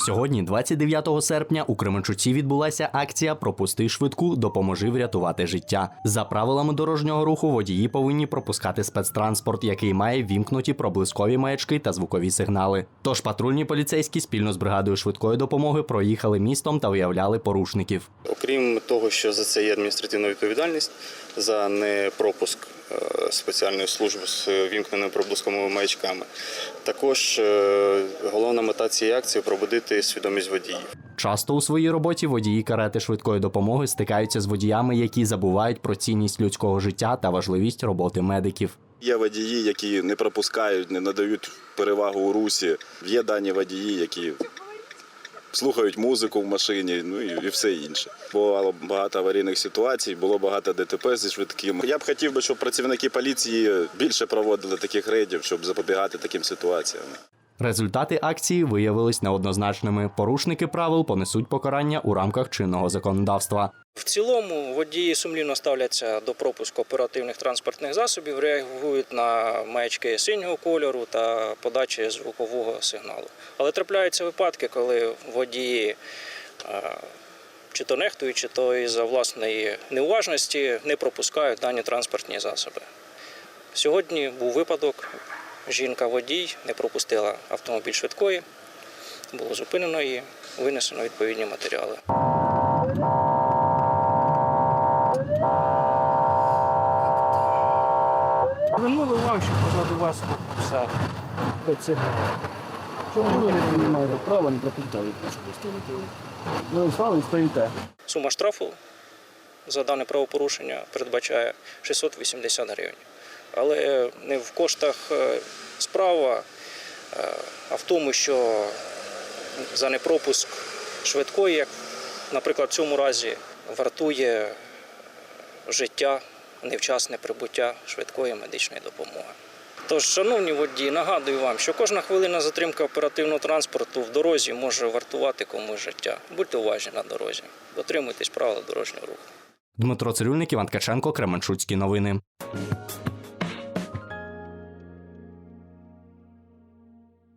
Сьогодні, 29 серпня, у Кременчуці відбулася акція Пропусти швидку, допоможи врятувати життя. За правилами дорожнього руху водії повинні пропускати спецтранспорт, який має вімкнуті проблискові маячки та звукові сигнали. Тож патрульні поліцейські спільно з бригадою швидкої допомоги проїхали містом та виявляли порушників. Окрім того, що за це є адміністративна відповідальність за непропуск спеціальної служби з вімкненими проблисковими маячками, також е, головна мета цієї акції пробудити свідомість водіїв. Часто у своїй роботі водії карети швидкої допомоги стикаються з водіями, які забувають про цінність людського життя та важливість роботи медиків. Є водії, які не пропускають, не надають перевагу у русі. Є дані водії, які слухають музику в машині, ну і, і все інше. Бувало багато аварійних ситуацій, було багато ДТП зі швидким. Я б хотів би, щоб працівники поліції більше проводили таких рейдів, щоб запобігати таким ситуаціям. Результати акції виявились неоднозначними. Порушники правил понесуть покарання у рамках чинного законодавства. В цілому водії сумлінно ставляться до пропуску оперативних транспортних засобів, реагують на маячки синього кольору та подачі звукового сигналу. Але трапляються випадки, коли водії е, чи то нехтують, чи то із-за власної неуважності не пропускають дані транспортні засоби. Сьогодні був випадок, жінка-водій не пропустила автомобіль швидкої, було зупинено її, винесено відповідні матеріали. Вернули вам, що позаду вас все сигнал. Чому ви не маєте права не пропустили? Ви стали і стоїте. Сума штрафу за дане правопорушення передбачає 680 гривень. Але не в коштах е, справа, е, а в тому, що за непропуск швидкої, як, наприклад, в цьому разі вартує життя, невчасне прибуття швидкої медичної допомоги. Тож, шановні водії, нагадую вам, що кожна хвилина затримки оперативного транспорту в дорозі може вартувати комусь життя. Будьте уважні на дорозі, дотримуйтесь правил дорожнього руху. Дмитро Цирюльник, Іван Ткаченко, Кременчуцькі новини.